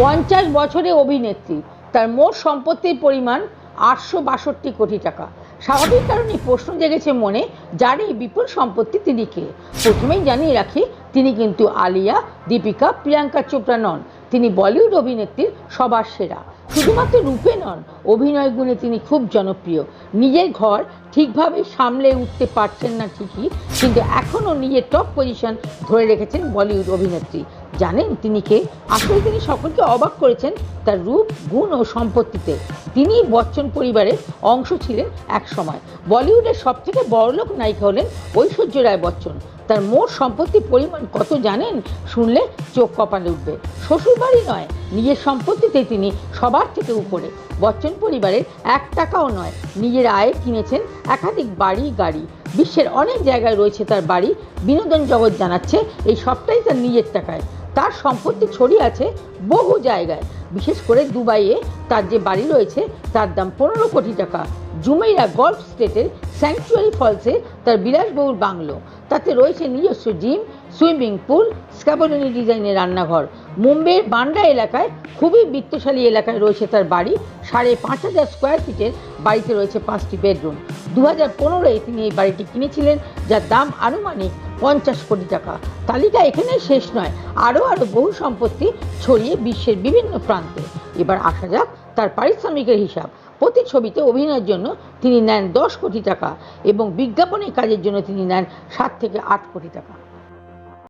পঞ্চাশ বছরে অভিনেত্রী। তার মোট সম্পত্তির পরিমাণ আটশো বাষট্টি কোটি টাকা। স্বাভাবিক কারণে প্রশ্ন জেগেছে মনে, যার এই বিপুল সম্পত্তি তিনি কে? প্রথমেই জানিয়ে রাখি, তিনি কিন্তু আলিয়া, দীপিকা, প্রিয়াঙ্কা চোপড়া নন। তিনি বলিউড অভিনেত্রীর সবার সেরা। শুধুমাত্র রূপে নন, অভিনয় গুণে তিনি খুব জনপ্রিয়। নিজের ঘর ঠিকভাবে সামলে উঠতে পারছেন না ঠিকই, কিন্তু এখনও নিজের টপ পজিশন ধরে রেখেছেন বলিউড অভিনেত্রী। জানেন তিনি কে? আসলে তিনি সকলকে অবাক করেছেন তার রূপ, গুণ ও সম্পত্তিতে। তিনি বচ্চন পরিবারের অংশ ছিলেন এক সময়। বলিউডের সব থেকে বড়লোক নায়িকা হলেন ঐশ্বর্য রায় বচ্চন। তার মোট সম্পত্তির পরিমাণ কত জানেন? শুনলে চোখ কপালে উঠবে। শ্বশুরবাড়ি নয়, নিজের সম্পত্তিতে তিনি সবার থেকে উপরে। বচ্চন পরিবারের এক টাকাও নয়, নিজের আয়ে কিনেছেন একাধিক বাড়ি, গাড়ি। বিশ্বের অনেক জায়গায় রয়েছে তার বাড়ি। বিনোদন জগৎ জানাচ্ছে এই সবটাই তার নিজের টাকায়। তার সম্পত্তি ছড়িয়ে আছে বহু জায়গায়। বিশেষ করে দুবাইয়ে তার যে বাড়ি রয়েছে, তার দাম পনেরো কোটি টাকা। জুমেইরা গল্ফ স্টেটের স্যাংচুয়ারি ফলসে তার বিলাসবহুল বাংলো। তাতে রয়েছে নিজস্ব জিম, সুইমিং পুল স্ক্যাবলনি ডিজাইনের রান্নাঘর। মুম্বাইয়ের বান্ডা এলাকায় খুবই বিত্তশালী এলাকায় রয়েছে তার বাড়ি। সাড়ে পাঁচ হাজার স্কোয়ার ফিটের বাড়িতে রয়েছে পাঁচটি বেডরুম। দু হাজার পনেরোয় তিনি এই বাড়িটি কিনেছিলেন, যার দাম আনুমানিক পঞ্চাশ কোটি টাকা। তালিকা এখানেই শেষ নয়, আরও আরও বহু সম্পত্তি ছড়িয়ে বিশ্বের বিভিন্ন প্রান্তে। এবার আসা যাক তার পারিশ্রমিকের হিসাব। প্রতি ছবিতে অভিনয়ের জন্য তিনি নেন দশ কোটি টাকা এবং বিজ্ঞাপনের কাজের জন্য তিনি নেন সাত থেকে আট কোটি টাকা।